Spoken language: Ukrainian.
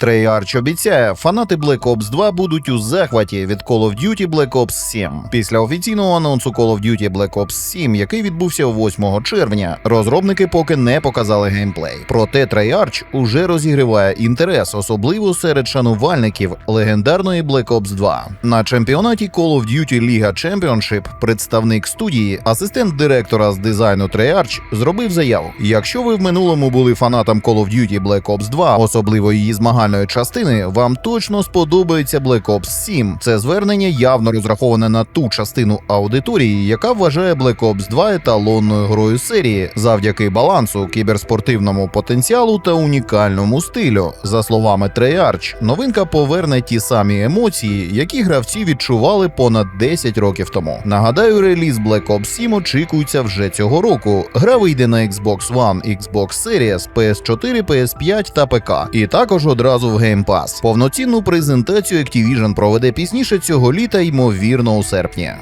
Treyarch обіцяє, фанати Black Ops 2 будуть у захваті від Call of Duty Black Ops 7. Після офіційного анонсу Call of Duty Black Ops 7, який відбувся 8 червня, розробники поки не показали геймплей. Проте Treyarch уже розігріває інтерес, особливо серед шанувальників легендарної Black Ops 2. На чемпіонаті Call of Duty Liga Championship представник студії, асистент директора з дизайну Treyarch, зробив заяву: якщо ви в минулому були фанатом Call of Duty Black Ops 2, особливо її змагальної частини, вам точно сподобається Black Ops 7. Це звернення явно розраховане на ту частину аудиторії, яка вважає Black Ops 2 еталонною грою серії завдяки балансу, кіберспортивному потенціалу та унікальному стилю. За словами Treyarch, новинка поверне ті самі емоції, які гравці відчували понад 10 років тому. Нагадаю, реліз Black Ops 7 очікується вже цього року. Гра вийде на Xbox One, Xbox Series, PS4, PS5 та ПК, і також одразу в Game Pass. Повноцінну презентацію Activision проведе пізніше цього літа, ймовірно, у серпні.